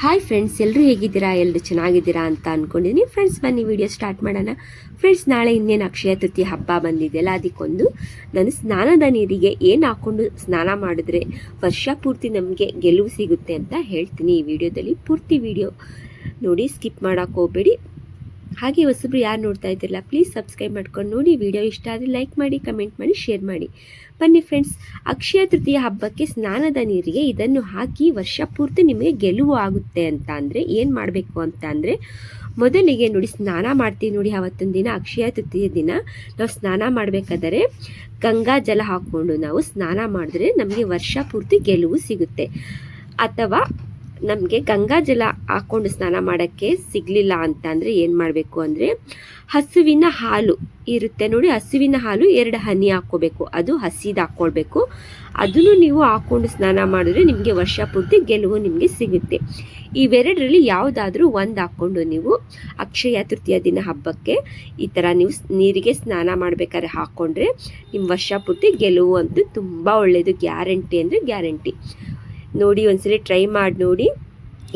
Hi friends ಎಲ್ಲರೂ ಹೇಗಿದ್ದೀರಾ? ಎಲ್ಲರೂ ಚೆನ್ನಾಗಿದ್ದೀರಾ ಅಂತ ಅಂದ್ಕೊಂಡಿದ್ದೀನಿ ಫ್ರೆಂಡ್ಸ್ ಬನ್ನಿ ವಿಡಿಯೋ ಸ್ಟಾರ್ಟ್ ಮಾಡೋಣ. ಫ್ರೆಂಡ್ಸ್ ನಾಳೆ ಇನ್ನೇನು ಅಕ್ಷಯ ತೃತೀಯ ಹಬ್ಬ ಬಂದಿದೆಯಲ್ಲ, ಅದಕ್ಕೊಂದು ನಾನು ಸ್ನಾನದ ನೀರಿಗೆ ಏನು ಹಾಕ್ಕೊಂಡು ಸ್ನಾನ ಮಾಡಿದ್ರೆ ವರ್ಷ ಪೂರ್ತಿ ನಮಗೆ ಗೆಲುವು ಸಿಗುತ್ತೆ ಅಂತ ಹೇಳ್ತೀನಿ ಈ ವಿಡಿಯೋದಲ್ಲಿ ಪೂರ್ತಿ ವಿಡಿಯೋ ನೋಡಿ ಸ್ಕಿಪ್ ಮಾಡೋಕೆ ಹೋಗಬೇಡಿ. ಹಾಗೆ ಹೊಸಬ್ರು ಯಾರು ನೋಡ್ತಾ ಇದ್ದಿರಲ್ಲ ಪ್ಲೀಸ್ ಸಬ್ಸ್ಕ್ರೈಬ್ ಮಾಡ್ಕೊಂಡು ನೋಡಿ ವಿಡಿಯೋ ಇಷ್ಟ ಆದರೆ ಲೈಕ್ ಮಾಡಿ ಕಮೆಂಟ್ ಮಾಡಿ ಶೇರ್ ಮಾಡಿ. ಬನ್ನಿ ಫ್ರೆಂಡ್ಸ್ ಅಕ್ಷಯ ತೃತೀಯ ಹಬ್ಬಕ್ಕೆ ಸ್ನಾನದ ನೀರಿಗೆ ಇದನ್ನು ಹಾಕಿ ವರ್ಷ ಪೂರ್ತಿ ನಿಮಗೆ ಗೆಲುವು ಆಗುತ್ತೆ ಅಂತ ಅಂದರೆ ಏನು ಮಾಡಬೇಕು ಅಂತ ಅಂದರೆ ಮೊದಲಿಗೆ ನೋಡಿ ಸ್ನಾನ ಮಾಡ್ತೀವಿ ನೋಡಿ ಅವತ್ತೊಂದು ದಿನ, ಅಕ್ಷಯ ತೃತೀಯ ದಿನ. ನಾವು ಸ್ನಾನ ಮಾಡಬೇಕಾದರೆ ಗಂಗಾ ಜಲ ಹಾಕ್ಕೊಂಡು ನಾವು ಸ್ನಾನ ಮಾಡಿದ್ರೆ ನಮಗೆ ವರ್ಷ ಪೂರ್ತಿ ಗೆಲುವು ಸಿಗುತ್ತೆ. ಅಥವಾ ನಮಗೆ ಗಂಗಾ ಜಲ ಹಾಕ್ಕೊಂಡು ಸ್ನಾನ ಮಾಡೋಕ್ಕೆ ಸಿಗಲಿಲ್ಲ ಅಂತ ಅಂದರೆ ಏನು ಮಾಡಬೇಕು ಅಂದರೆ ಹಸುವಿನ ಹಾಲು ಇರುತ್ತೆ ನೋಡಿ, ಹಸುವಿನ ಹಾಲು ಎರಡು ಹನಿ ಹಾಕ್ಕೋಬೇಕು. ಅದು ಹಸಿದು ಹಾಕ್ಕೊಳ್ಬೇಕು. ಅದನ್ನು ನೀವು ಹಾಕ್ಕೊಂಡು ಸ್ನಾನ ಮಾಡಿದ್ರೆ ನಿಮಗೆ ವರ್ಷ ಪೂರ್ತಿ ಗೆಲುವು ನಿಮಗೆ ಸಿಗುತ್ತೆ. ಇವೆರಡರಲ್ಲಿ ಯಾವುದಾದ್ರೂ ಒಂದು ಹಾಕ್ಕೊಂಡು ನೀವು ಅಕ್ಷಯ ತೃತೀಯ ದಿನ ಹಬ್ಬಕ್ಕೆ ಈ ಥರ ನೀವು ನೀರಿಗೆ ಸ್ನಾನ ಮಾಡಬೇಕಾದ್ರೆ ಹಾಕ್ಕೊಂಡ್ರೆ ನಿಮ್ಮ ವರ್ಷ ಪೂರ್ತಿ ಗೆಲುವು ಅಂತೂ ತುಂಬ ಒಳ್ಳೆಯದು ಗ್ಯಾರಂಟಿ ಅಂದರೆ ಗ್ಯಾರಂಟಿ. ನೋಡಿ ಒಂದ್ಸಲಿ ಟ್ರೈ ಮಾಡಿ ನೋಡಿ.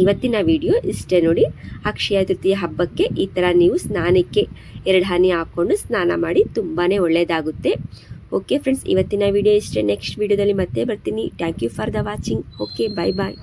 ಇವತ್ತಿನ ವಿಡಿಯೋ ಇಷ್ಟೇ ನೋಡಿ. ಅಕ್ಷಯ ತೃತೀಯ ಹಬ್ಬಕ್ಕೆ ಈ ಥರ ನೀವು ಸ್ನಾನಕ್ಕೆ ಎರಡು ಹನಿ ಹಾಕ್ಕೊಂಡು ಸ್ನಾನ ಮಾಡಿ ತುಂಬಾ ಒಳ್ಳೆಯದಾಗುತ್ತೆ ಓಕೆ ಫ್ರೆಂಡ್ಸ್ ಇವತ್ತಿನ ವಿಡಿಯೋ ಇಷ್ಟೇ. ನೆಕ್ಸ್ಟ್ ವಿಡಿಯೋದಲ್ಲಿ ಮತ್ತೆ ಬರ್ತೀನಿ. Thank you for the watching okay bye bye